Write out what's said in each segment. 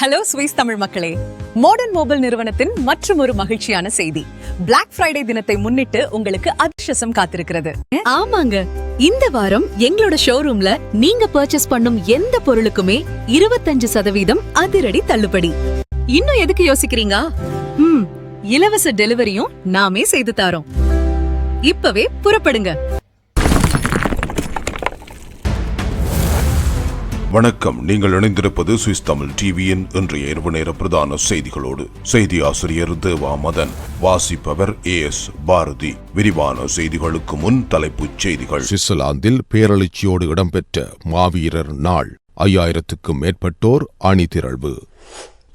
Hello ஸ்வீஸ் Tamil மக்களே. Modern mobile நிறுவனத்தின் மற்றும் ஒரு மகிழ்ச்சியான செய்தி. பிளாக் ஃப்ரைடே தினத்தை முன்னிட்டு உங்களுக்கு அதிர்ஷ்டம் காத்திருக்கிறது. ஆமாங்க. இந்த வாரம் எங்களோட ஷோரூம்ல நீங்க பர்ச்சேஸ் பண்ணும் எந்த பொருளுக்குமே இருபத்தஞ்சு சதவீதம் அதிரடி தள்ளுபடி. இன்னும் எதுக்கு யோசிக்கிறீங்க? இலவச டெலிவரியும் நாமே செய்து தாரோம். இப்பவே புறப்படுங்க. வணக்கம். நீங்கள் இணைந்திருப்பது சுவிஸ் தமிழ் டிவியின் இன்றைய இரவு நேர பிரதான செய்திகளோடு. செய்தி ஆசிரியர் தேவா மதன் வாசிப்பவர் ஏ எஸ் பாரதி. விரிவான செய்திகளுக்கு முன் தலைப்புச் செய்திகள். சுவிட்சர்லாந்தில் பேரழிச்சியோடு இடம்பெற்ற மாவீரர் நாள். ஐயாயிரத்துக்கும் மேற்பட்டோர் அணிதிரள்வு.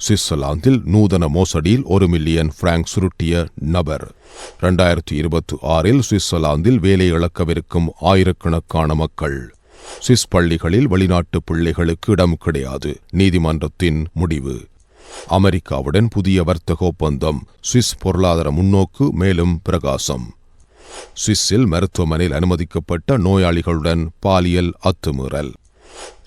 சுவிட்சர்லாந்தில் நூதன மோசடியில் ஒரு மில்லியன் பிராங்க் சுருட்டிய நபர். இரண்டாயிரத்தி இருபத்தி ஆறில் சுவிட்சர்லாந்தில் வேலை இழக்கவிருக்கும் ஆயிரக்கணக்கான மக்கள். சுவிஸ் பள்ளிகளில் வெளிநாட்டு பிள்ளைகளுக்கு இடம் கிடையாது. நீதிமன்றத்தின் முடிவு. அமெரிக்காவுடன் புதிய வர்த்தக ஒப்பந்தம். சுவிஸ் பொருளாதார முன்னோக்கு மேலும் பிரகாசம். சுவிஸில் மருத்துவமனையில் அனுமதிக்கப்பட்ட நோயாளிகளுடன் பாலியல் அத்துமீறல்.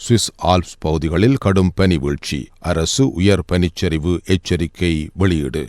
சுவிஸ் ஆல்ப்ஸ் பகுதிகளில் கடும் பனி வீழ்ச்சி. அரசு உயர் பனிச்சரிவு எச்சரிக்கை வெளியீடு.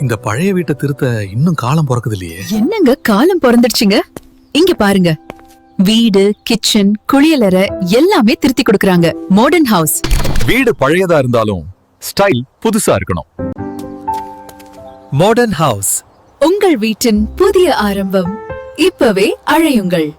இந்த பழைய வீட்டை திருத்த இன்னும் காலம் பிறக்குது இல்லையே என்னங்க காலம் பிறந்துடுச்சுங்க? இங்க பாருங்க. வீடு கிச்சன் குளியலறை எல்லாமே திருத்தி கொடுக்கறாங்க. மாடர்ன் ஹவுஸ் வீடு பழையதா இருந்தாலும் ஸ்டைல் புதுசா இருக்கணும். மாடர்ன் ஹவுஸ் உங்கள் வீட்டின் புதிய ஆரம்பம் இப்பவே அழையுங்கள்.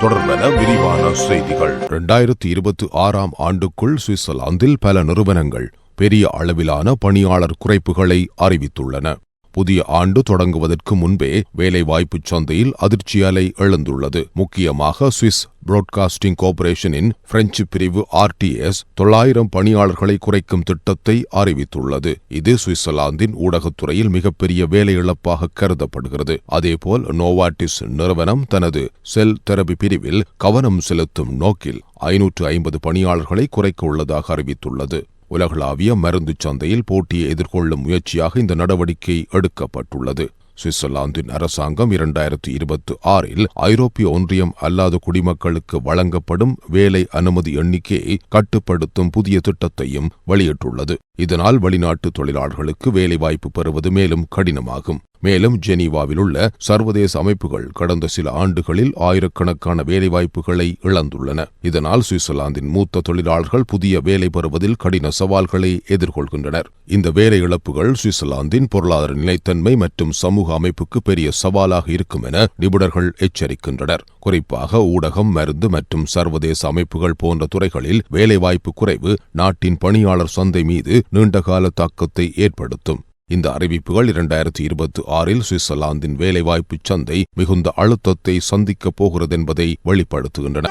தொடர்பென விரிவான செய்திகள். இரண்டாயிரத்தி இருபத்தி ஆறாம் ஆண்டுக்குள் சுவிட்சர்லாந்தில் பல நிறுவனங்கள் பெரிய அளவிலான பணியாளர் குறைப்புகளை அறிவித்துள்ளன. புதிய ஆண்டு தொடங்குவதற்கு முன்பே வேலைவாய்ப்புச் சந்தையில் அதிர்ச்சி அலை எழுந்துள்ளது. முக்கியமாக சுவிஸ் புரோட்காஸ்டிங் கோர்ப்பரேஷனின் பிரெஞ்சு பிரிவு ஆர்டிஎஸ் தொள்ளாயிரம் பணியாளர்களை குறைக்கும் திட்டத்தை அறிவித்துள்ளது. இது சுவிட்சர்லாந்தின் ஊடகத்துறையில் மிகப்பெரிய வேலை இழப்பாக கருதப்படுகிறது. அதேபோல் நோவாட்டிஸ் நிறுவனம் தனது செல் தெரபி பிரிவில் கவனம் செலுத்தும் நோக்கில் ஐநூற்று ஐம்பது பணியாளர்களை குறைக்க உள்ளதாக அறிவித்துள்ளது. உலகளாவிய மருந்து சந்தையில் போட்டியை எதிர்கொள்ளும் முயற்சியாக இந்த நடவடிக்கை எடுக்கப்பட்டுள்ளது. சுவிட்சர்லாந்தின் அரசாங்கம் இரண்டாயிரத்தி இருபத்தி ஆறில் ஐரோப்பிய ஒன்றியம் அல்லாத குடிமக்களுக்கு வழங்கப்படும் வேலை அனுமதி எண்ணிக்கையை கட்டுப்படுத்தும் புதிய திட்டத்தையும் வெளியிட்டுள்ளது. இதனால் வெளிநாட்டு தொழிலாளர்களுக்கு வேலைவாய்ப்பு பெறுவது மேலும் கடினமாகும். மேலும் ஜெனீவாவில் உள்ள சர்வதேச அமைப்புகள் கடந்த சில ஆண்டுகளில் ஆயிரக்கணக்கான வேலைவாய்ப்புகளை இழந்துள்ளன. இதனால் சுவிட்சர்லாந்தின் மூத்த தொழிலாளர்கள் புதிய வேலை பெறுவதில் கடின சவால்களை எதிர்கொள்கின்றனர். இந்த வேலை இழப்புகள் சுவிட்சர்லாந்தின் பொருளாதார நிலைத்தன்மை மற்றும் சமூக அமைப்புக்கு பெரிய சவாலாக இருக்கும் என நிபுணர்கள் எச்சரிக்கின்றனர். குறிப்பாக ஊடகம் மருந்து மற்றும் சர்வதேச அமைப்புகள் போன்ற துறைகளில் வேலைவாய்ப்பு குறைவு நாட்டின் பணியாளர் சந்தை மீது நீண்டகால தாக்கத்தை ஏற்படுத்தும். இந்த அறிவிப்புகள் இரண்டாயிரத்தி இருபத்தி ஆறில் சுவிட்சர்லாந்தின் வேலைவாய்ப்பு சந்தை மிகுந்த அழுத்தத்தை சந்திக்கப் போகிறது என்பதை வெளிப்படுத்துகின்றன.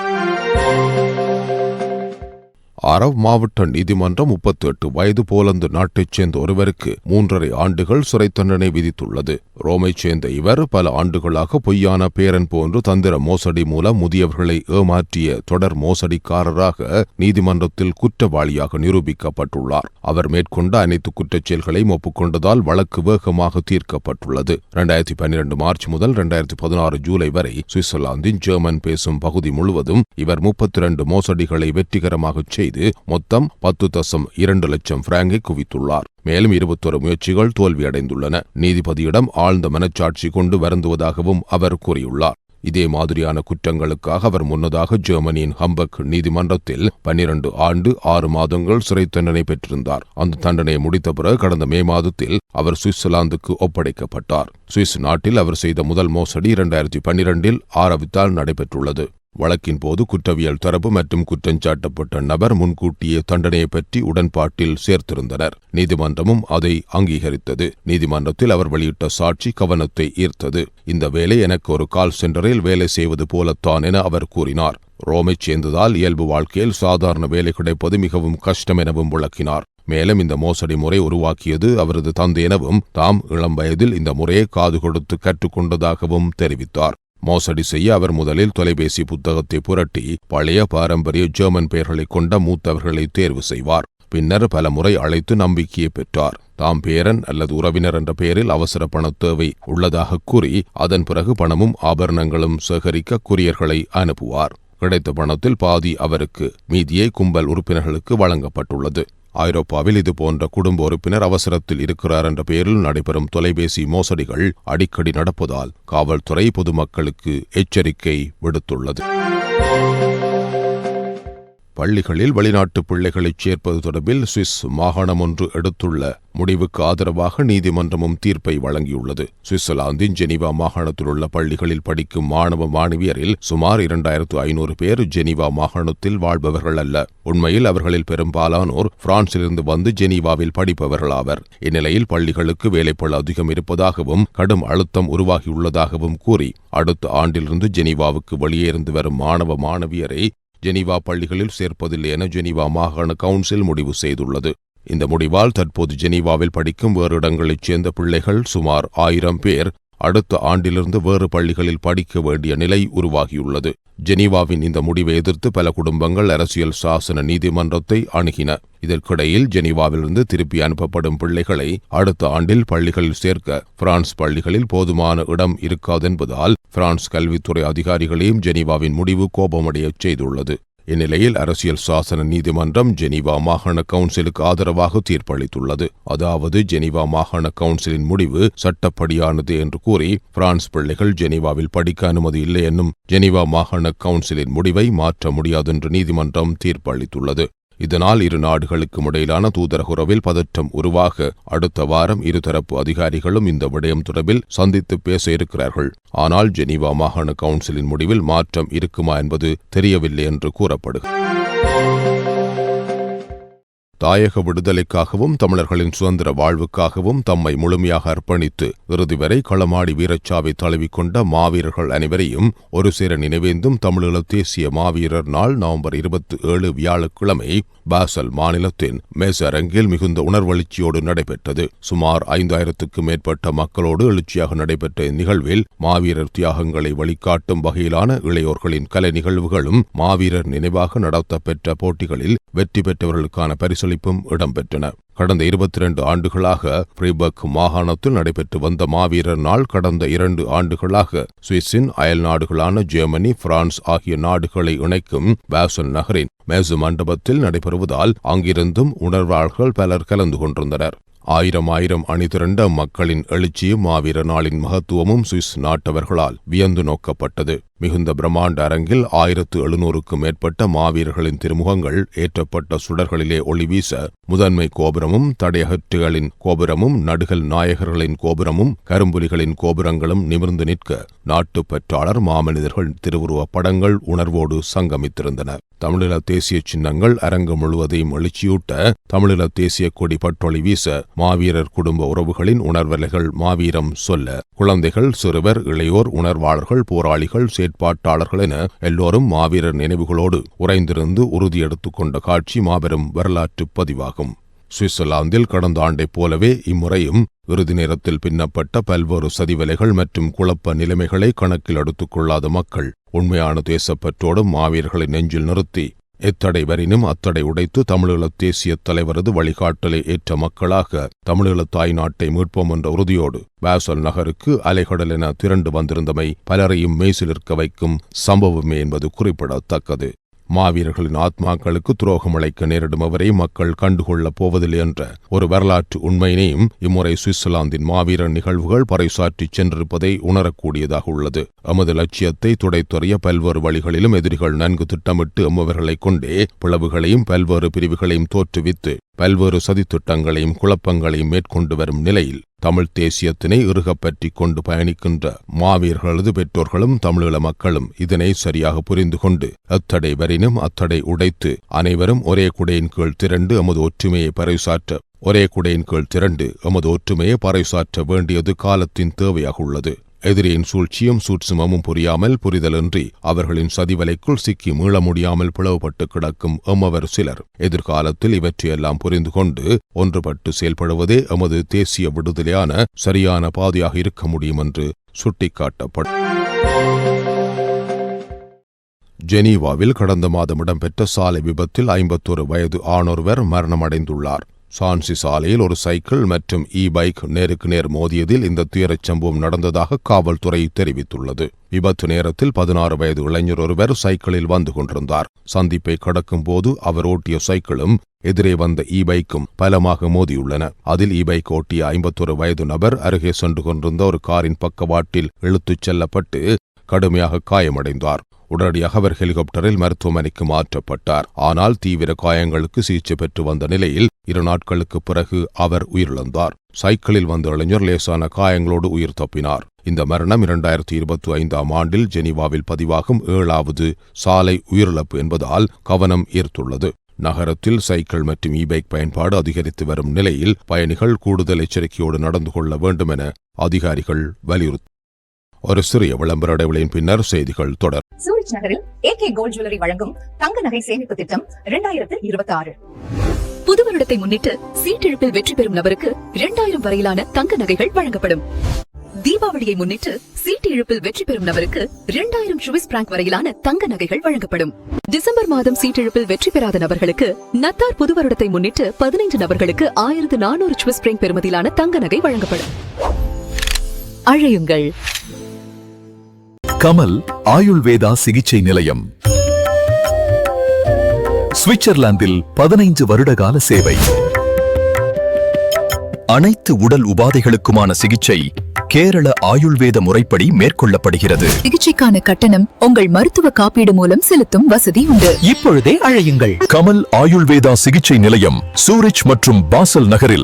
அரவ் மாவட்ட நீதிமன்றம் முப்பத்தி எட்டு வயது போலந்து நாட்டைச் சேர்ந்த ஒருவருக்கு மூன்றரை ஆண்டுகள் சிறை தண்டனை விதித்துள்ளது. ரோமைச் சேர்ந்த இவர் பல ஆண்டுகளாக பொய்யான பேரன் போன்று தந்திர மோசடி மூலம் முதியவர்களை ஏமாற்றிய தொடர் மோசடிக்காரராக நீதிமன்றத்தில் குற்றவாளியாக நிரூபிக்கப்பட்டுள்ளார். அவர் மேற்கொண்ட அனைத்து குற்றச் செயல்களையும் ஒப்புக்கொண்டதால் வழக்கு வேகமாக தீர்க்கப்பட்டுள்ளது. இரண்டாயிரத்தி பன்னிரண்டு மார்ச் முதல் இரண்டாயிரத்தி பதினாறு ஜூலை வரை சுவிட்சர்லாந்தின் ஜெர்மன் பேசும் பகுதி முழுவதும் இவர் முப்பத்தி இரண்டு மோசடிகளை வெற்றிகரமாக செய்து மொத்தம் பத்து தசம் இரண்டு லட்சம் பிராங்கை குவித்துள்ளார். மேலும் இருபத்தொரு முயற்சிகள் தோல்வியடைந்துள்ளன. நீதிபதியிடம் ஆழ்ந்த மனச்சாட்சி கொண்டு வருந்துவதாகவும் அவர் கூறியுள்ளார். இதே மாதிரியான குற்றங்களுக்காக அவர் முன்னதாக ஜெர்மனியின் ஹம்பக் நீதிமன்றத்தில் பன்னிரண்டு ஆண்டு ஆறு மாதங்கள் சிறை தண்டனை பெற்றிருந்தார். அந்த தண்டனையை முடித்த பிறகு கடந்த மே மாதத்தில் அவர் சுவிட்சர்லாந்துக்கு ஒப்படைக்கப்பட்டார். சுவிஸ் நாட்டில் அவர் செய்த முதல் மோசடி இரண்டாயிரத்தி பன்னிரண்டில் ஆரவித்தால் நடைபெற்றுள்ளது. வழக்கின் போது குற்றவியல் தரப்பு மற்றும் குற்றஞ்சாட்டப்பட்ட நபர் முன்கூட்டியே தண்டனையை பற்றி உடன்பாட்டில் சேர்த்திருந்தனர். நீதிமன்றமும் அதை அங்கீகரித்தது. நீதிமன்றத்தில் அவர் வெளியிட்ட சாட்சி கவனத்தை ஈர்த்தது. இந்த வேலை எனக்கு ஒரு கால் சென்டரில் வேலை செய்வது போலத்தான் என அவர் கூறினார். ரோமைச் சேர்ந்ததால் இயல்பு வாழ்க்கையில் சாதாரண வேலை கிடைப்பது மிகவும் கஷ்டம் எனவும் விளக்கினார். மேலும் இந்த மோசடி முறை உருவாக்கியது அவரது தந்தை எனவும் தாம் இளம் வயதில் இந்த முறையை காது கொடுத்து கற்றுக்கொண்டதாகவும் தெரிவித்தார். மோசடி செய்ய அவர் முதலில் தொலைபேசி புத்தகத்தை புரட்டி பழைய பாரம்பரிய ஜெர்மன் பெயர்களைக் கொண்ட மூத்தவர்களை தேர்வு செய்வார். பின்னர் பல முறை அழைத்து நம்பிக்கையை பெற்றார். தாம் பேரன் அல்லது உறவினர் என்ற பெயரில் அவசர பண தேவை உள்ளதாக கூறி அதன் பிறகு பணமும் ஆபரணங்களும் சேகரிக்க குரியர்களை அனுப்புவார். கிடைத்த பணத்தில் பாதி அவருக்கு மீதியை கும்பல் உறுப்பினர்களுக்கு வழங்கப்பட்டுள்ளது. ஐரோப்பாவில் இது போன்ற குடும்ப உறுப்பினர் அவசரத்தில் இருக்கிறார் என்ற பெயரில் நடைபெறும் தொலைபேசி மோசடிகள் அடிக்கடி நடப்பதால் காவல்துறை பொதுமக்களுக்கு எச்சரிக்கை விடுத்துள்ளது. பள்ளிகளில் வெளிநாட்டு பிள்ளைகளைச் சேர்ப்பது தொடர்பில் சுவிஸ் மாகாணம் ஒன்று எடுத்துள்ள முடிவுக்கு ஆதரவாக நீதிமன்றமும் தீர்ப்பை வழங்கியுள்ளது. சுவிட்சர்லாந்தின் ஜெனீவா மாகாணத்தில் உள்ள பள்ளிகளில் படிக்கும் மாணவ மாணவியரில் சுமார் இரண்டாயிரத்து ஐநூறு பேர் ஜெனீவா மாகாணத்தில் வாழ்பவர்கள் அல்ல. உண்மையில் அவர்களில் பெரும்பாலானோர் பிரான்சிலிருந்து வந்து ஜெனீவாவில் படிப்பவர்களாவர். இந்நிலையில் பள்ளிகளுக்கு வேலைப்பள் அதிகம் இருப்பதாகவும் கடும் அழுத்தம் உருவாகியுள்ளதாகவும் கூறி அடுத்த ஆண்டிலிருந்து ஜெனீவாவுக்கு வெளியே இருந்து வரும் மாணவ மாணவியரை ஜெனீவா பள்ளிகளில் சேர்ப்பதில்லை என ஜெனீவா மாகாண கவுன்சில் முடிவு செய்துள்ளது. இந்த முடிவால் தற்போது ஜெனீவாவில் படிக்கும் வேறு இடங்களைச் சேர்ந்த பிள்ளைகள் சுமார் ஆயிரம் பேர் அடுத்த ஆண்டிலிருந்து வேறு பள்ளிகளில் படிக்க வேண்டிய நிலை உருவாகியுள்ளது. ஜெனீவாவின் இந்த முடிவை எதிர்த்து பல குடும்பங்கள் அரசியல் சாசன நீதிமன்றத்தை அணுகின. இதற்கிடையில் ஜெனீவாவிலிருந்து திருப்பி அனுப்பப்படும் பிள்ளைகளை அடுத்த ஆண்டில் பள்ளிகளில் சேர்க்க பிரான்ஸ் பள்ளிகளில் போதுமான இடம் இருக்காதென்பதால் பிரான்ஸ் கல்வித்துறை அதிகாரிகளையும் ஜெனீவாவின் முடிவு கோபமடையச் செய்துள்ளது. இந்நிலையில் அரசியல் சாசன நீதிமன்றம் ஜெனீவா மாகாண கவுன்சிலுக்கு ஆதரவாக தீர்ப்பளித்துள்ளது. அதாவது ஜெனீவா மாகாண கவுன்சிலின் முடிவு சட்டப்படியானது என்று கூறி பிரான்ஸ் பிள்ளைகள் ஜெனீவாவில் படிக்க அனுமதி இல்லை என்னும் ஜெனீவா மாகாண கவுன்சிலின் முடிவை மாற்ற முடியாதென்று நீதிமன்றம் தீர்ப்பளித்துள்ளது. இதனால் இரு நாடுகளுக்கும் இடையிலான தூதரக உறவில் பதற்றம் உருவாக அடுத்த வாரம் இருதரப்பு அதிகாரிகளும் இந்த விடயம் தொடர்பில் சந்தித்து பேச இருக்கிறார்கள். ஆனால் ஜெனீவா மாகாண கவுன்சிலின் முடிவில் மாற்றம் இருக்குமா என்பது தெரியவில்லை என்று கூறப்படுகிறது. தாயக விடுதலைக்காகவும் தமிழர்களின் சுதந்திர வாழ்வுக்காகவும் தம்மை முழுமையாக அர்ப்பணித்து இறுதி வரை களமாடி வீரச்சாவை தழுவிக்கொண்ட மாவீரர்கள் அனைவரையும் ஒரு சேர நினைவேந்தும் தமிழீழ தேசிய மாவீரர் நாள் நவம்பர் இருபத்தி ஏழு வியாழக்கிழமை பாசல் மாநிலத்தின் மேசரங்கில் மிகுந்த உணர்வெழுச்சியோடு நடைபெற்றது. சுமார் ஐந்தாயிரத்துக்கும் மேற்பட்ட மக்களோடு எழுச்சியாக நடைபெற்ற இந்நிகழ்வில் மாவீரர் தியாகங்களை வழிகாட்டும் வகையிலான இளையோர்களின் கலை நிகழ்வுகளும் மாவீரர் நினைவாக நடத்தப்பெற்ற போட்டிகளில் வெற்றி பெற்றவர்களுக்கான பரிசளிப்பும் இடம்பெற்றன. கடந்த இருபத்தி இரண்டு ஆண்டுகளாக ஃப்ரீபர்க் மாகாணத்தில் நடைபெற்று வந்த மாவீரர் நாள் கடந்த இரண்டு ஆண்டுகளாக சுவிஸின் அயல் நாடுகளான ஜெர்மனி பிரான்ஸ் ஆகிய நாடுகளை இணைக்கும் பேசன் நகரின் மேசு மண்டபத்தில் நடைபெறுவதால் அங்கிருந்தும் உணர்வாளர்கள் பலர் கலந்து கொண்டிருந்தனர். ஆயிரம் ஆயிரம் அணிதிரண்ட மக்களின் எழுச்சியும் மாவீர நாளின் மகத்துவமும் சுவிஸ் நாட்டவர்களால் வியந்து நோக்கப்பட்டது. மிகுந்த பிரம்மாண்ட அரங்கில் ஆயிரத்து எழுநூறுக்கும் மேற்பட்ட மாவீரர்களின் திருமுகங்கள் ஏற்றப்பட்ட சுடர்களிலே ஒளி வீச முதன்மை கோபுரமும் தடையகற்றுகளின் கோபுரமும் நடுகள் நாயகர்களின் கோபுரமும் கரும்புலிகளின் கோபுரங்களும் நிமிர்ந்து நிற்க நாட்டுப் பற்றாளர் மாமனிதர்கள் திருவுருவப் படங்கள் உணர்வோடு சங்கமித்திருந்தன. தமிழீழ தேசிய சின்னங்கள் அரங்கு முழுவதையும் எழுச்சியூட்ட தமிழீழ தேசிய கொடி பட்டொளி வீச மாவீரர் குடும்ப உறவுகளின் உணர்வலைகள் மாவீரம் சொல்ல. குழந்தைகள் சிறுவர் இளையோர் உணர்வாளர்கள் போராளிகள் செயற்பாட்டாளர்கள் என எல்லோரும் மாவீரர் நினைவுகளோடு உறைந்திருந்து உறுதியெடுத்துக் கொண்ட காட்சி மாபெரும் வரலாற்று பதிவாகும். சுவிட்சர்லாந்தில் கடந்த ஆண்டைப் போலவே இம்முறையும் இறுதி நேரத்தில் பின்னப்பட்ட பல்வேறு சதிவலைகள் மற்றும் குழப்ப நிலைமைகளை கணக்கில் எடுத்துக் கொள்ளாத மக்கள் உண்மையான தேசப்பற்றோடும் மாவீரர்களை நெஞ்சில் நிறுத்தி எத்தடை வரினும் அத்தடை உடைத்து தமிழீழ தேசிய தலைவரது வழிகாட்டலை ஏற்ற மக்களாக தமிழீழ தாய் நாட்டை மீட்போம் என்ற உறுதியோடு பாசல் நகருக்கு அலைகடல் என திரண்டு வந்திருந்தமை பலரையும் மெய்சிலிருக்க வைக்கும் சம்பவமே என்பது குறிப்பிடத்தக்கது. மாவீரர்களின் ஆத்மாக்களுக்கு துரோகம் அழைக்க நேரிடும் அவரை மக்கள் கண்டுகொள்ளப் போவதில்லை என்ற ஒரு வரலாற்று உண்மையினையும் இம்முறை சுவிட்சர்லாந்தின் மாவீரர் நிகழ்வுகள் பறைசாற்றிச் சென்றிருப்பதை உணரக்கூடியதாக உள்ளது. எமது லட்சியத்தை துடைத்துறைய பல்வேறு வழிகளிலும் எதிரிகள் நன்கு திட்டமிட்டு எம்மவர்களைக் கொண்டே பிளவுகளையும் பல்வேறு பிரிவுகளையும் தோற்றுவித்து பல்வேறு சதித்திட்டங்களையும் குழப்பங்களையும் மேற்கொண்டு வரும் நிலையில் தமிழ் தேசியத்தினை இறுகப்பற்றிக் கொண்டு பயணிக்கின்ற மாவீரர்களது பெற்றோர்களும் தமிழீழ மக்களும் இதனை சரியாக புரிந்து கொண்டு அத்தடை வரினும் அத்தடை உடைத்து அனைவரும் ஒரே குடையின் கீழ் திரண்டு எமது ஒற்றுமையை பறைசாற்ற ஒரே குடையின் கீழ் திரண்டு எமது ஒற்றுமையை பறைசாற்ற வேண்டியது காலத்தின் தேவையாக உள்ளது. எதிரியின் சூழ்ச்சியும் சூட்சுமமும் புரியாமல் புரிதலின்றி அவர்களின் சதிவலைக்குள் சிக்கி மீள முடியாமல் பிளவுபட்டு கிடக்கும் எம்மவர் சிலர். எதிர்காலத்தில் இவற்றையெல்லாம் புரிந்து கொண்டு ஒன்றுபட்டு செயல்படுவதே எமது தேசிய விடுதலையான சரியான பாதையாக இருக்க முடியும் என்று சுட்டிக்காட்டப்படும் ஜெனீவாவில் கடந்த மாதம் இடம்பெற்ற சாலை விபத்தில் ஐம்பத்தொரு வயது ஆணொருவர் மரணமடைந்துள்ளார். சான்சி சாலையில் ஒரு சைக்கிள் மற்றும் இ பைக் நேருக்கு நேர் மோதியதில் இந்த துயரச் சம்பவம் நடந்ததாக காவல்துறை தெரிவித்துள்ளது. விபத்து நேரத்தில் பதினாறு வயது இளைஞர் ஒருவர் சைக்கிளில் வந்து கொண்டிருந்தார். சந்திப்பை கடக்கும் போது அவர் ஓட்டிய சைக்கிளும் எதிரே வந்த இ பைக்கும் பலமாக மோதியுள்ளன. அதில் இ பைக் ஓட்டிய ஐம்பத்தொரு வயது நபர் அருகே சென்று கொண்டிருந்த ஒரு காரின் பக்கவாட்டில் இழுத்துச் செல்லப்பட்டு கடுமையாக காயமடைந்தார். உடனடியாக அவர் ஹெலிகாப்டரில் மருத்துவமனைக்கு மாற்றப்பட்டார். ஆனால் தீவிர காயங்களுக்கு சிகிச்சை பெற்று வந்த நிலையில் இரு நாட்களுக்கு பிறகு அவர் உயிரிழந்தார். சைக்கிளில் வந்த இளைஞர் லேசான காயங்களோடு உயிர் தப்பினார். இந்த மரணம் இரண்டாயிரத்தி இருபத்தி ஐந்தாம் ஆண்டில் ஜெனீவாவில் பதிவாகும் ஏழாவது சாலை உயிரிழப்பு என்பதால் கவனம் ஈர்த்துள்ளது. நகரத்தில் சைக்கிள் மற்றும் இ பைக் பயன்பாடு அதிகரித்து வரும் நிலையில் பயணிகள் கூடுதல் எச்சரிக்கையோடு நடந்து கொள்ள வேண்டும் என அதிகாரிகள் வலியுறுத்தி ஒரு சிறிய விளம்பர இடைவெளியின் பின்னர் செய்திகள் தொடர். சூரிச் நகரில் ஏகே கோல்ட் ஜுவல்லரி வழங்கும் தங்க நகை சேமிப்பு திட்டம் இரண்டாயிரத்து இருபத்தி ஆறு புது வருடத்தை முன்னிட்டு சீட்டெழுப்பில் வெற்றி பெறும் நபருக்கு இரண்டாயிரம் வரையிலான தங்க நகைகள் வழங்கப்படும். தீபாவளியை முன்னிட்டு சீட்டு இழுப்பில் வெற்றி பெறும் நபருக்கு இரண்டாயிரம் சுவிஸ் பிராங்க் வரையிலான தங்க நகைகள் வழங்கப்படும். டிசம்பர் மாதம் சீட்டெழுப்பில் வெற்றி பெறாத நபர்களுக்கு நத்தார் புது வருடத்தை முன்னிட்டு பதினைந்து நபர்களுக்கு ஆயிரத்து நானூறு சுவிஸ் பிராங்க் பெறுமதியிலான தங்க நகை வழங்கப்படும். அழையுங்கள். கமல் ஆயுள்வேதா சிகிச்சை நிலையம். சுவிட்சர்லாந்தில் பதினைந்து வருடகால சேவை. அனைத்து உடல் உபாதைகளுக்குமான சிகிச்சை கேரள ஆயுள்வேத முறைப்படி மேற்கொள்ளப்படுகிறது. சிகிச்சைக்கான கட்டணம் உங்கள் மருத்துவ காப்பீடு மூலம் செலுத்தும் வசதி உண்டு. இப்பொழுதே அழையுங்கள். கமல் ஆயுள்வேதா சிகிச்சை நிலையம் சூரிச் மற்றும் பாசல் நகரில்.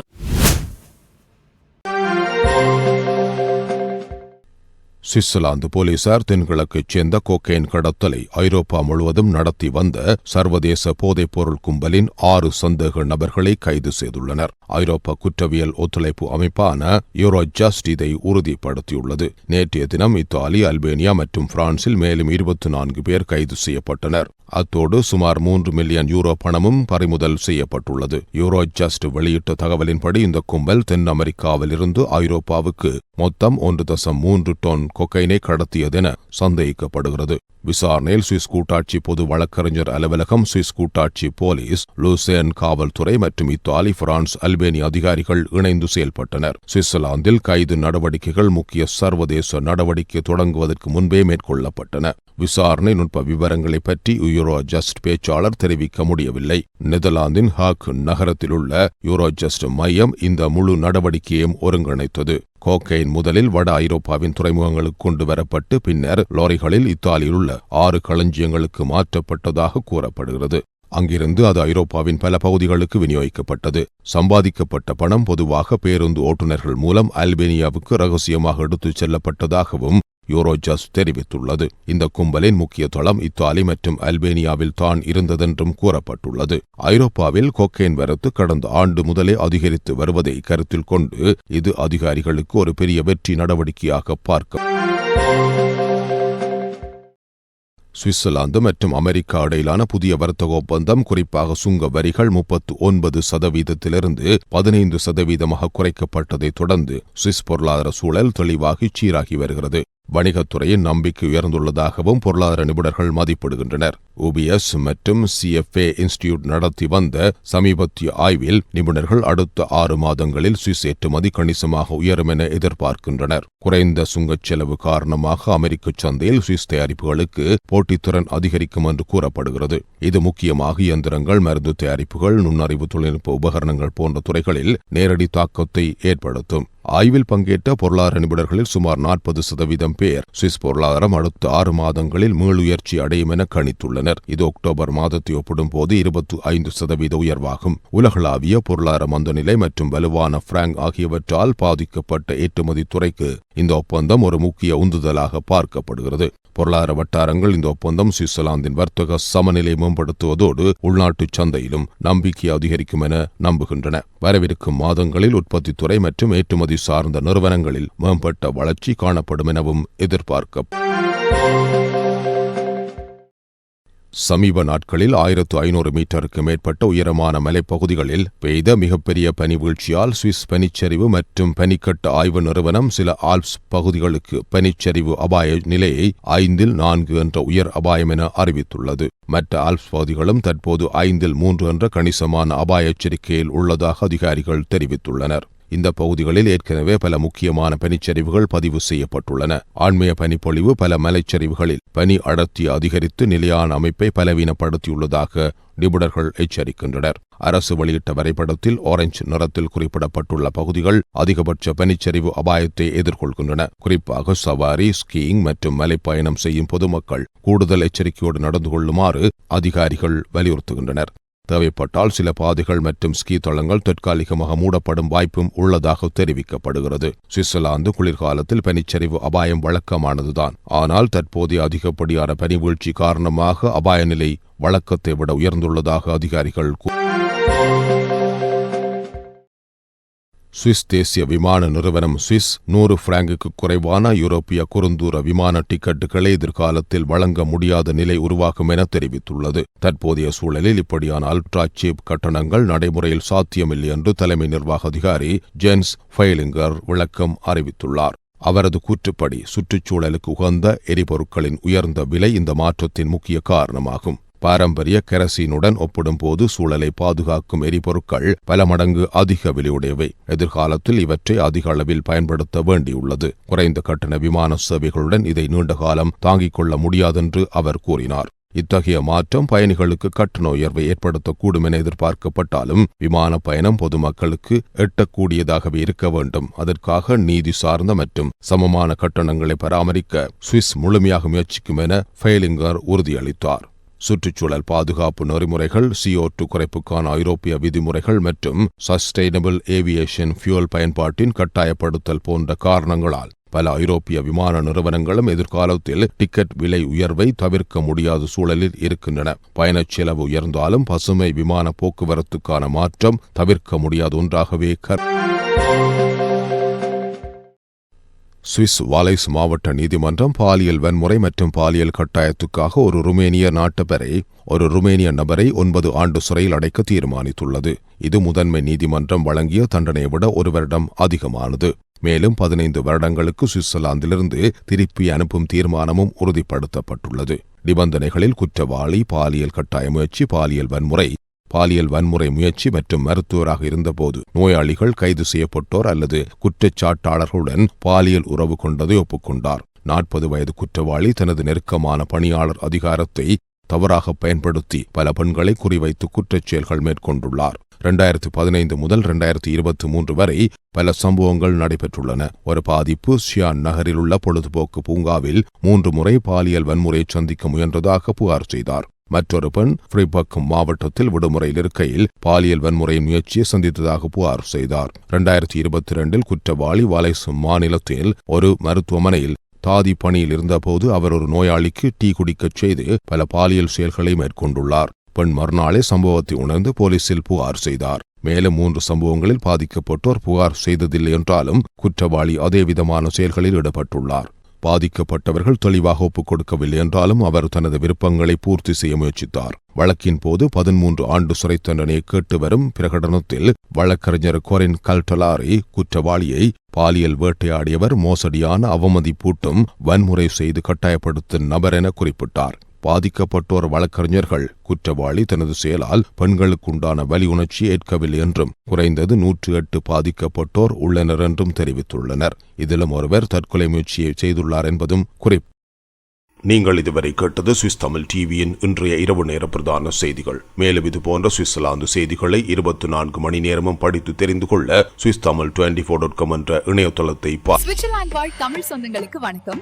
சுவிட்சர்லாந்து போலீசார் தென்கிழக்கைச் சேர்ந்த கோக்கைன் கடத்தலை ஐரோப்பா முழுவதும் நடத்தி வந்த சர்வதேச போதைப்பொருள் கும்பலின் ஆறு சந்தேக நபர்களை கைது செய்துள்ளனர். ஐரோப்பா குற்றவியல் ஒத்துழைப்பு அமைப்பான யூரோ ஜஸ்ட் இதை உறுதிப்படுத்தியுள்ளது. நேற்றைய தினம் இத்தாலி அல்பேனியா மற்றும் பிரான்சில் மேலும் இருபத்தி நான்கு பேர் கைது செய்யப்பட்டனர். அத்தோடு சுமார் மூன்று மில்லியன் யூரோ பணமும் பறிமுதல் செய்யப்பட்டுள்ளது. யூரோ ஜஸ்ட் வெளியிட்ட தகவலின்படி இந்த கும்பல் தென் அமெரிக்காவிலிருந்து ஐரோப்பாவுக்கு மொத்தம் ஒன்று தசம் மூன்று டொன் கொக்கைனை கடத்தியதென சந்தேகிக்கப்படுகிறது. விசாரணையில் சுவிஸ் கூட்டாட்சி பொது வழக்கறிஞர் அலுவலகம் சுவிஸ் கூட்டாட்சி போலீஸ் லூசேன் காவல்துறை மற்றும் இத்தாலி பிரான்ஸ் அல்பேனிய அதிகாரிகள் இணைந்து செயல்பட்டனர். சுவிட்சர்லாந்தில் கைது நடவடிக்கைகள் முக்கிய சர்வதேச நடவடிக்கை தொடங்குவதற்கு முன்பே மேற்கொள்ளப்பட்டன. விசாரணை நுட்ப விவரங்களை பற்றி யூரோஜஸ்ட் பேச்சாளர் தெரிவிக்க முடியவில்லை. நெதர்லாந்தின் ஹாக் நகரத்திலுள்ள உள்ள யூரோஜஸ்ட் மையம் இந்த முழு நடவடிக்கையையும் ஒருங்கிணைத்தது. கோக்கைன் முதலில் வட ஐரோப்பாவின் துறைமுகங்களுக்கு கொண்டு வரப்பட்டு பின்னர் லாரிகளில் இத்தாலியில் உள்ள ஆறு களஞ்சியங்களுக்கு மாற்றப்பட்டதாக கூறப்படுகிறது. அங்கிருந்து அது ஐரோப்பாவின் பல பகுதிகளுக்கு விநியோகிக்கப்பட்டது. சம்பாதிக்கப்பட்ட பணம் பொதுவாக பேருந்து ஓட்டுநர்கள் மூலம் அல்பேனியாவுக்கு ரகசியமாக எடுத்துச் செல்லப்பட்டதாகவும் யூரோஜஸ் தெரிவித்துள்ளது. இந்த கும்பலின் முக்கிய தளம் இத்தாலி மற்றும் அல்பேனியாவில் தான் இருந்ததென்றும் கூறப்பட்டுள்ளது. ஐரோப்பாவில் கொக்கைன் வரத்து கடந்த ஆண்டு முதலே அதிகரித்து வருவதை கருத்தில் கொண்டு இது அதிகாரிகளுக்கு ஒரு பெரிய வெற்றி நடவடிக்கையாக பார்க்க சுவிட்சர்லாந்து மற்றும் அமெரிக்கா இடையிலான புதிய வர்த்தக ஒப்பந்தம் குறிப்பாக சுங்க வரிகள் முப்பத்து ஒன்பது சதவீதத்திலிருந்து பதினைந்து சதவீதமாக குறைக்கப்பட்டதைத் தொடர்ந்து சுவிஸ் பொருளாதார சூழல் தெளிவாகி சீராகி வருகிறது. வணிகத்துறையின் நம்பிக்கை உயர்ந்துள்ளதாகவும் பொருளாதார நிபுணர்கள் மதிப்பிடுகின்றனர். ஓபிஎஸ் மற்றும் சிஎஃப்ஏ இன்ஸ்டிடியூட் நடத்தி வந்த சமீபத்திய ஆய்வில் நிபுணர்கள் அடுத்த ஆறு மாதங்களில் சுவிஸ் ஏற்றுமதி கணிசமாக உயரும் என எதிர்பார்க்கின்றனர். குறைந்த சுங்கச் செலவு காரணமாக அமெரிக்க சந்தையில் சுவிஸ் தயாரிப்புகளுக்கு போட்டித்திறன் அதிகரிக்கும் என்று கூறப்படுகிறது. இது முக்கியமாக இயந்திரங்கள் மருந்து தயாரிப்புகள் நுண்ணறிவு தொழில்நுட்ப உபகரணங்கள் போன்ற துறைகளில் நேரடி தாக்கத்தை ஏற்படுத்தும். ஆய்வில் பங்கேற்ற பொருளாதார நிபுணர்களில் சுமார் நாற்பது சதவீதம் பேர் சுவிஸ் பொருளாதாரம் அடுத்த ஆறு மாதங்களில் மீளுயர்ச்சி அடையும் என கணித்துள்ளனர். இது அக்டோபர் மாதத்தை ஒப்பிடும் போது இருபத்தி ஐந்து சதவீத உயர்வாகும். உலகளாவிய பொருளாதார மந்தநிலை மற்றும் வலுவான பிராங்க் ஆகியவற்றால் பாதிக்கப்பட்ட ஏற்றுமதி துறைக்கு இந்த ஒப்பந்தம் ஒரு முக்கிய உந்துதலாக பார்க்கப்படுகிறது. பொருளாதார வட்டாரங்கள் இந்த ஒப்பந்தம் சுவிட்சர்லாந்தின் வர்த்தக சமநிலை மேம்படுத்துவதோடு உள்நாட்டு சந்தையிலும் நம்பிக்கை அதிகரிக்கும் என நம்புகின்றன. வரவிருக்கும் மாதங்களில் உற்பத்தித்துறை மற்றும் ஏற்றுமதி சார்ந்த நிறுவனங்களில் மேம்பட்ட வளர்ச்சி காணப்படும் எனவும் எதிர்பார்க்க சமீப நாட்களில் ஆயிரத்து ஐநூறு மீட்டருக்கு மேற்பட்ட உயரமான மலைப்பகுதிகளில் பெய்த மிகப்பெரிய பனிவீழ்ச்சியால் சுவிஸ் பனிச்சரிவு மற்றும் பனிக்கட்டு ஆய்வு நிறுவனம் சில ஆல்ப்ஸ் பகுதிகளுக்கு பனிச்சரிவு அபாய நிலையை ஐந்தில் நான்கு என்ற உயர் அபாயம் என அறிவித்துள்ளது. மற்ற ஆல்ப்ஸ் பகுதிகளும் தற்போது ஐந்தில் மூன்று என்ற கணிசமான அபாய எச்சரிக்கையில் உள்ளதாக அதிகாரிகள் தெரிவித்துள்ளனர். இந்த பகுதிகளில் ஏற்கனவே பல முக்கியமான பனிச்சரிவுகள் பதிவு செய்யப்பட்டுள்ளன. ஆண்மைய பனிப்பொழிவு பல மலைச்சரிவுகளில் பனி அடர்த்தி அதிகரித்து நிலையான அமைப்பை பலவீனப்படுத்தியுள்ளதாக நிபுணர்கள் எச்சரிக்கின்றனர். அரசு வெளியிட்ட வரைபடத்தில் ஆரஞ்சு நிறத்தில் குறிப்பிடப்பட்டுள்ள பகுதிகள் அதிகபட்ச பனிச்சரிவு அபாயத்தை எதிர்கொள்கின்றன. குறிப்பாக சவாரி ஸ்கீயிங் மற்றும் மலைப்பயணம் செய்யும் பொதுமக்கள் கூடுதல் எச்சரிக்கையோடு நடந்து கொள்ளுமாறு அதிகாரிகள் வலியுறுத்துகின்றனர். தேவைப்பட்டால் சில பாதைகள் மற்றும் ஸ்கீ தளங்கள் தற்காலிகமாக மூடப்படும் வாய்ப்பும் உள்ளதாக தெரிவிக்கப்படுகிறது. சுவிட்சர்லாந்து குளிர்காலத்தில் பனிச்சரிவு அபாயம் வழக்கமானதுதான். ஆனால் தற்போதைய அதிகப்படியான பனிவீழ்ச்சி காரணமாக அபாய நிலை வழக்கத்தை விட உயர்ந்துள்ளதாக அதிகாரிகள் கூறினர் சுவிஸ் தேசிய விமான நிறுவனம் சுவிஸ் நூறு பிராங்குக்கு குறைவான யூரோப்பிய குறுந்தூர விமான டிக்கெட்டுகளை எதிர்காலத்தில் வழங்க முடியாத நிலை உருவாகும் என தெரிவித்துள்ளது. தற்போதைய சூழலில் இப்படியான அல்ட்ரா சீப் கட்டணங்கள் நடைமுறையில் சாத்தியமில்லை என்று தலைமை நிர்வாக அதிகாரி ஜென்ஸ் ஃபைலிங்கர் விளக்கம் அறிவித்துள்ளார். அவரது கூற்றுப்படி சுற்றுச்சூழலுக்கு உகந்த எரிபொருட்களின் உயர்ந்த விலை இந்த மாற்றத்தின் முக்கிய காரணமாகும். பாரம்பரிய கெரசீனுடன் ஒப்பிடும்போது சூழலை பாதுகாக்கும் எரிபொருட்கள் பல மடங்கு அதிக விலையுடையவை. எதிர்காலத்தில் இவற்றை அதிக அளவில் பயன்படுத்த வேண்டியுள்ளது. குறைந்த கட்டண விமான சேவைகளுடன் இதை நீண்ட காலம் தாங்கிக் கொள்ள முடியாதென்று அவர் கூறினார். இத்தகைய மாற்றம் பயணிகளுக்கு கட்டண உயர்வை ஏற்படுத்தக்கூடும் என எதிர்பார்க்கப்பட்டாலும் விமான பயணம் பொதுமக்களுக்கு எட்டக்கூடியதாகவே இருக்க வேண்டும். அதற்காக நீதி சார்ந்த மற்றும் சமமான கட்டணங்களை பராமரிக்க சுவிஸ் முழுமையாக முயற்சிக்கும் என ஃபெய்லிங்கர் உறுதியளித்தார். சுற்றுச்சூழல் பாதுகாப்பு நெறிமுறைகள் CO2 குறைப்புக்கான ஐரோப்பிய விதிமுறைகள் மற்றும் சஸ்டைனபிள் ஏவியேஷன் ஃபியூல் பயன்பாட்டின் கட்டாயப்படுத்தல் போன்ற காரணங்களால் பல ஐரோப்பிய விமான நிறுவனங்களும் எதிர்காலத்தில் டிக்கெட் விலை உயர்வை தவிர்க்க முடியாத சூழலில் இருக்கின்றன. பயணச் செலவு உயர்ந்தாலும் பசுமை விமான போக்குவரத்துக்கான மாற்றம் தவிர்க்க முடியாத ஒன்றாகவே கர் சுவிஸ் வாலைஸ் மாவட்ட நீதிமன்றம் பாலியல் வன்முறை மற்றும் பாலியல் கட்டாயத்துக்காக ஒரு ருமேனிய நாட்டவரை ஒரு ருமேனிய நபரை ஒன்பது ஆண்டு சிறையில் அடைக்க தீர்மானித்துள்ளது. இது முதன்மை நீதிமன்றம் வழங்கிய தண்டனையை விட ஒரு வருடம் அதிகமானது. மேலும் பதினைந்து வருடங்களுக்கு சுவிட்சர்லாந்திலிருந்து திருப்பி அனுப்பும் தீர்மானமும் உறுதிப்படுத்தப்பட்டுள்ளது. நிபந்தனைகளில் குற்றவாளி பாலியல் கட்டாய முயற்சி பாலியல் வன்முறை பாலியல் வன்முறை முயற்சி மற்றும் மருத்துவராக இருந்தபோது நோயாளிகள் கைது செய்யப்பட்டோர் அல்லது குற்றச்சாட்டாளர்களுடன் பாலியல் உறவு கொண்டதை ஒப்புக்கொண்டார். நாற்பது வயது குற்றவாளி தனது நெருக்கமான பணியாளர் அதிகாரத்தை தவறாக பயன்படுத்தி பல பெண்களை குறிவைத்து குற்றச் செயல்கள் மேற்கொண்டுள்ளார். இரண்டாயிரத்து பதினைந்து முதல் இரண்டாயிரத்து இருபத்தி மூன்று வரை பல சம்பவங்கள் நடைபெற்றுள்ளன. ஒரு பாதிப்பு ஷியான் நகரில் உள்ள பொழுதுபோக்கு பூங்காவில் மூன்று முறை பாலியல் வன்முறையை சந்திக்க முயன்றதாக புகார் செய்தார். மற்றொரு பெண் ஃப்ரிபக் மாவட்டத்தில் விடுமுறையில் இருக்கையில் பாலியல் வன்முறை முயற்சியை சந்தித்ததாக புகார் செய்தார். இரண்டாயிரத்தி இருபத்தி இரண்டில் குற்றவாளி வாலைஸ் மாநிலத்தில் ஒரு மருத்துவமனையில் தாதி பணியில் இருந்தபோது அவர் ஒரு நோயாளிக்கு டீ குடிக்கச் செய்து பல பாலியல் செயல்களை மேற்கொண்டுள்ளார். பெண் மறுநாளே சம்பவத்தை உணர்ந்து போலீசில் புகார் செய்தார். மேலும் மூன்று சம்பவங்களில் பாதிக்கப்பட்டோர் புகார் செய்ததில்லை என்றாலும் குற்றவாளி அதே விதமான செயல்களில் ஈடுபட்டுள்ளார். பாதிக்கப்பட்டவர்கள் தெளிவாக ஒப்புக் கொடுக்கவில்லை என்றாலும் அவர் தனது விருப்பங்களை பூர்த்தி செய்ய முயற்சித்தார். வழக்கின் போது பதிமூன்று ஆண்டு சிறை தண்டனையை கேட்டு வரும் பிரகடனத்தில் வழக்கறிஞர் கொரின் கல்டலாரி குற்றவாளியை பாலியல் வேட்டையாடியவர் மோசடியான அவமதிப்பூட்டும் வன்முறை செய்து கட்டாயப்படுத்தும் நபர் என குறிப்பிட்டார். பாதிக்கப்பட்டோர் வழக்கறிஞர்கள் குற்றவாளி தனது செயலால் பெண்களுக்குண்டான வலி உணர்ச்சி ஏற்கவில்லை என்றும் குறைந்தது நூற்று எட்டு பாதிக்கப்பட்டோர் உள்ளனர் என்றும் தெரிவித்துள்ளனர். இதிலும் ஒருவர் தற்கொலை முயற்சியை செய்துள்ளார் என்பதும் குறிப்பு நீங்கள் இதுவரை கேட்டது சுவிஸ் தமிழ் டிவியின் இன்றைய இரவு நேர பிரதான செய்திகள். மேலும் இது போன்ற சுவிட்சர்லாந்து செய்திகளை இருபத்தி நான்கு மணி நேரமும் படித்து தெரிந்து கொள்ள Swiss Tamil twenty four dot com என்ற இணையதளத்தை சுவிட்சர்லாந்து வாழ் தமிழ் சொந்தங்களுக்கு வணக்கம்.